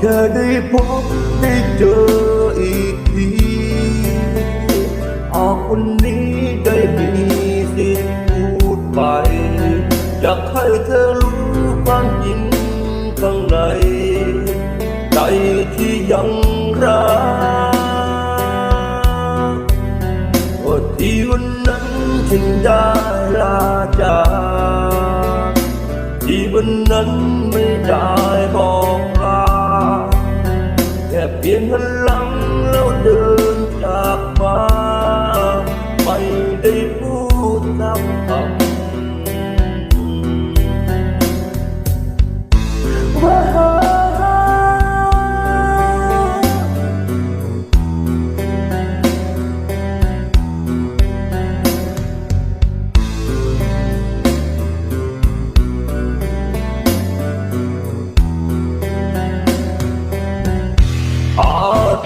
แค่ได้พบได้เจออีกทีหากวันนี้ได้มีสิทธิ์พูดไป อยากให้เธอรู้ความจริงข้างใน ใจที่ยังรักก็ที่วันนั้นฉันได้ลาจากที่วันนั้นไม่ได้บอก ค่เพียงหันหลังแล้วเดินจาก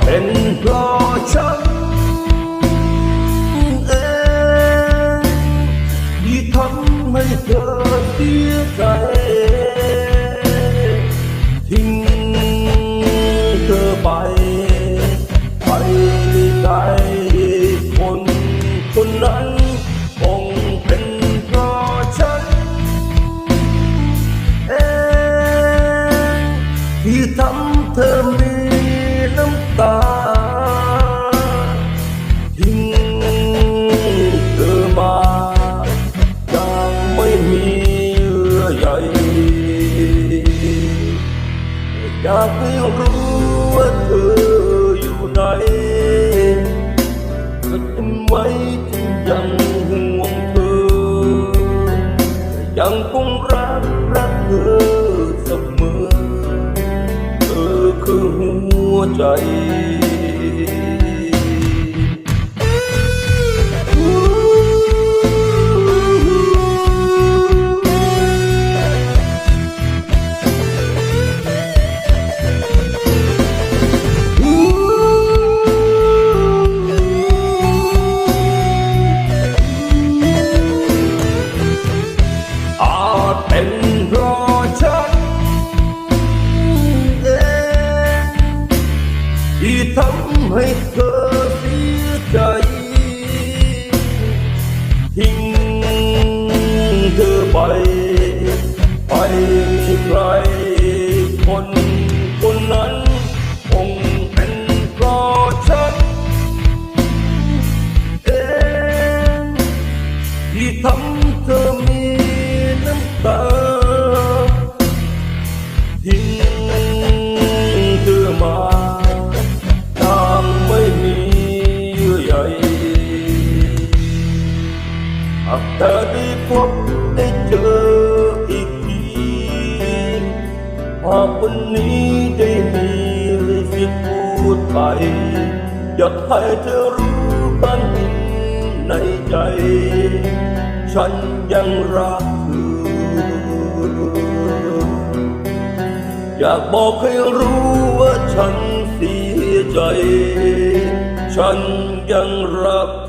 เป็นเพราะฉันเองที่ทำให้เธอเสียใจทิ้งเธอไป ไปไกลคนคนนั้นคงเป็นเพราะฉันเองที่ทำเธอมี อใยอยากให้รู้ว่าเธออยู่ไหนก็ทำไว้ที่ยังห่วงเธอ ยังคงรักรักเธอเสมอ เธอคือหัวใจ ทำให้เธอเสียใจ ทิ้งเธอไป ไปมีใครคนคนนั้นคงเป็นเพราะฉันเองที่ทำเธอมีน้ำตา หากเธอได้พบได้เจออีกทีหากวันนี้ได้มีสิทธิ์พูดไป อยากให้เธอรู้บ้างในใจ ฉันยังรักเธออยากบอกให้รู้ว่าฉันเสียใจ ฉันยังรัก